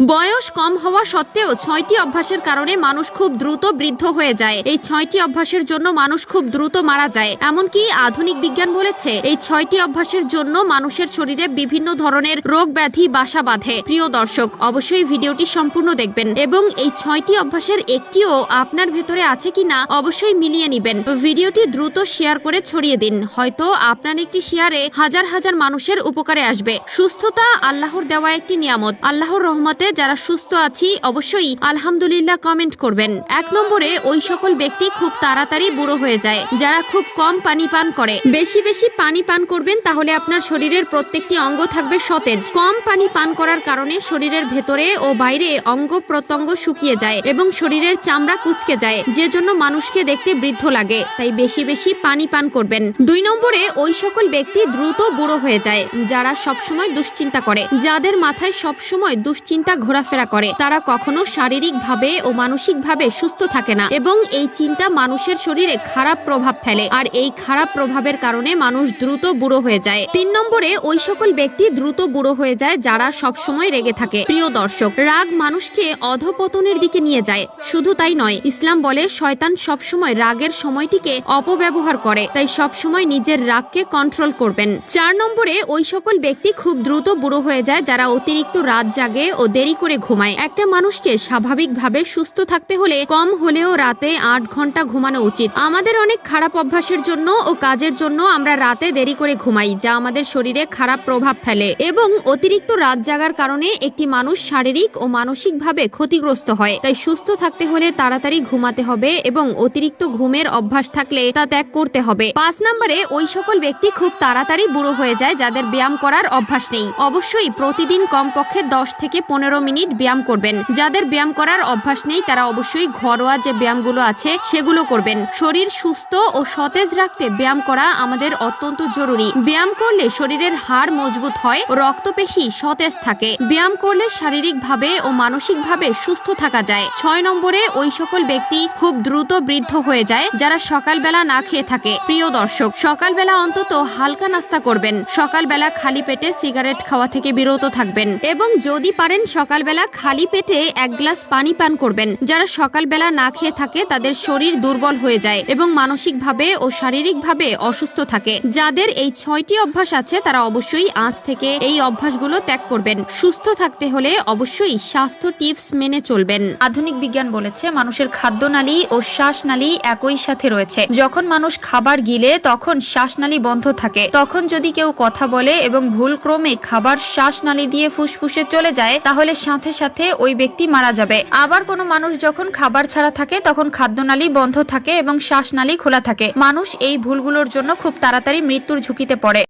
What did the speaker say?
বয়স কম হওয়া সত্ত্বেও ছয়টি অভ্যাসের কারণে মানুষ খুব দ্রুত বৃদ্ধ হয়ে যায়। এই ছয়টি অভ্যাসের জন্য মানুষ খুব দ্রুত মারা যায়। এমনকি আধুনিক বিজ্ঞান বলেছে, এই ছয়টি অভ্যাসের জন্য মানুষের শরীরে বিভিন্ন ধরনের রোগ ব্যাধি, বাসা বাঁধে। প্রিয় দর্শক, অবশ্যই ভিডিওটি সম্পূর্ণ দেখবেন এবং এই ছয়টি অভ্যাসের একটিও আপনার ভেতরে আছে কিনা অবশ্যই মিলিয়ে নিবেন। ভিডিওটি দ্রুত শেয়ার করে ছড়িয়ে দিন। হয়তো আপনার একটি শেয়ারে হাজার হাজার মানুষের উপকারে আসবে। সুস্থতা আল্লাহর দেওয়া একটি নিয়ামত। আল্লাহর রহমতে যারা সুস্থ আছি, অবশ্যই আলহামদুলিল্লাহ কমেন্ট করবেন। এক নম্বরে, ওই সকল ব্যক্তি খুব তাড়াতাড়ি বুড়ো হয়ে যায়, যারা খুব কম পানি পান করে। বেশি বেশি পানি পান করবেন, তাহলে আপনার শরীরের প্রত্যেকটি অঙ্গ থাকবে সতেজ। কম পানি পান করার কারণে শরীরের ভেতরে ও বাইরে অঙ্গ প্রত্যঙ্গ শুকিয়ে যায় এবং শরীরের চামড়া কুচকে যায় যে জন্য মানুষকে দেখতে বৃদ্ধ লাগে, তাই বেশি বেশি পানি পান করবেন। দুই নম্বরে, ওই সকল ব্যক্তি দ্রুত বুড়ো হয়ে যায়, যারা সবসময় দুশ্চিন্তা করে, যাদের মাথায় সবসময় দুশ্চিন্তা ঘোরাফেরা করে। তারা কখনো শারীরিক ভাবে ও মানসিক ভাবে সুস্থ থাকে না এবং এই চিন্তা মানুষের শরীরে খারাপ প্রভাব ফেলে আর এই খারাপ প্রভাবের কারণে মানুষ দ্রুত বুড়ো হয়ে যায়। তিন নম্বরে, ওই সকল ব্যক্তি দ্রুত বুড়ো হয়ে যায় যারা সবসময় রেগে থাকে। প্রিয় দর্শক, রাগ মানুষকে অধপতনের দিকে নিয়ে যায়। শুধু তাই নয়, ইসলাম বলে শয়তান সবসময় রাগের সময়টিকে অপব্যবহার করে, তাই সবসময় নিজের রাগকে কন্ট্রোল করবেন। চার নম্বরে, ওই সকল ব্যক্তি খুব দ্রুত বুড়ো হয়ে যায় যারা অতিরিক্ত রাত জাগে ও দেরি করে ঘুমায়। একটা মানুষকে স্বাভাবিকভাবে সুস্থ থাকতে হলে কম হলেও রাতে আট ঘণ্টা ঘুমানো উচিত। আমাদের অনেক খারাপ অভ্যাসের জন্য ও কাজের জন্য আমরা রাতে দেরি করে ঘুমাই, যা আমাদের শরীরে খারাপ প্রভাব ফেলে এবং অতিরিক্ত রাত জাগার কারণে একটি মানুষ শারীরিক ও মানসিকভাবে ক্ষতিগ্রস্ত হয়। তাই সুস্থ থাকতে হলে তাড়াতাড়ি ঘুমাতে হবে এবং অতিরিক্ত ঘুমের অভ্যাস থাকলে তা ত্যাগ করতে হবে। পাঁচ নম্বরে, ওই সকল ব্যক্তি খুব তাড়াতাড়ি বুড়ো হয়ে যায় যাদের ব্যায়াম করার অভ্যাস নেই। অবশ্যই প্রতিদিন কমপক্ষে দশ থেকে পনেরো মিনিট ব্যায়াম করবেন। যাদের ব্যায়াম করার অভ্যাস নেই, তারা অবশ্যই ঘরোয়া যে ব্যায়ামগুলো আছে, সেগুলো করবেন। শরীর সুস্থ ও সতেজ রাখতে ব্যায়াম করা আমাদের অত্যন্ত জরুরি। ব্যায়াম করলে শরীরের হাড় মজবুত হয় ও রক্তপেশি সতেজ থাকে। ব্যায়াম করলে শারীরিকভাবে ও মানসিকভাবে সুস্থ থাকা যায়। ছয় নম্বরে ওই সকল ব্যক্তি খুব দ্রুত বৃদ্ধ হয়ে যায়, যারা সকালবেলা না খেয়ে থাকে। প্রিয় দর্শক, সকালবেলা অন্তত হালকা নাস্তা করবেন। সকালবেলা খালি পেটে সিগারেট খাওয়া থেকে বিরত থাকবেন। এবং যদি পারেন সকালবেলা খালি পেটে এক গ্লাস পানি পান করবেন। যারা সকালবেলা না খেয়ে থাকে, তাদের শরীর দুর্বল হয়ে যায় এবং মানসিকভাবে ও শারীরিকভাবে অসুস্থ থাকে। যাদের এই ছয়টি অভ্যাস আছে, তারা অবশ্যই আজ থেকে এই অভ্যাসগুলো ত্যাগ করবেন। সুস্থ থাকতে হলে অবশ্যই স্বাস্থ্য টিপস মেনে চলবেন। আধুনিক বিজ্ঞান বলেছে, মানুষের খাদ্যনালী ও শ্বাসনালী একই সাথে রয়েছে। যখন মানুষ খাবার গিলে, তখন শ্বাসনালী বন্ধ থাকে। তখন যদি কেউ কথা বলে এবং ভুলক্রমে খাবার শ্বাসনালী দিয়ে ফুসফুসে চলে যায়, তাহলে সাথে সাথে ওই ব্যক্তি মারা যাবে। আবার কোনো মানুষ যখন খাবার ছাড়া থাকে, তখন খাদ্যনালী বন্ধ থাকে এবং শ্বাসনালী খোলা থাকে। মানুষ এই ভুলগুলোর জন্য খুব তাড়াতাড়ি মৃত্যুর ঝুঁকিতে পড়ে।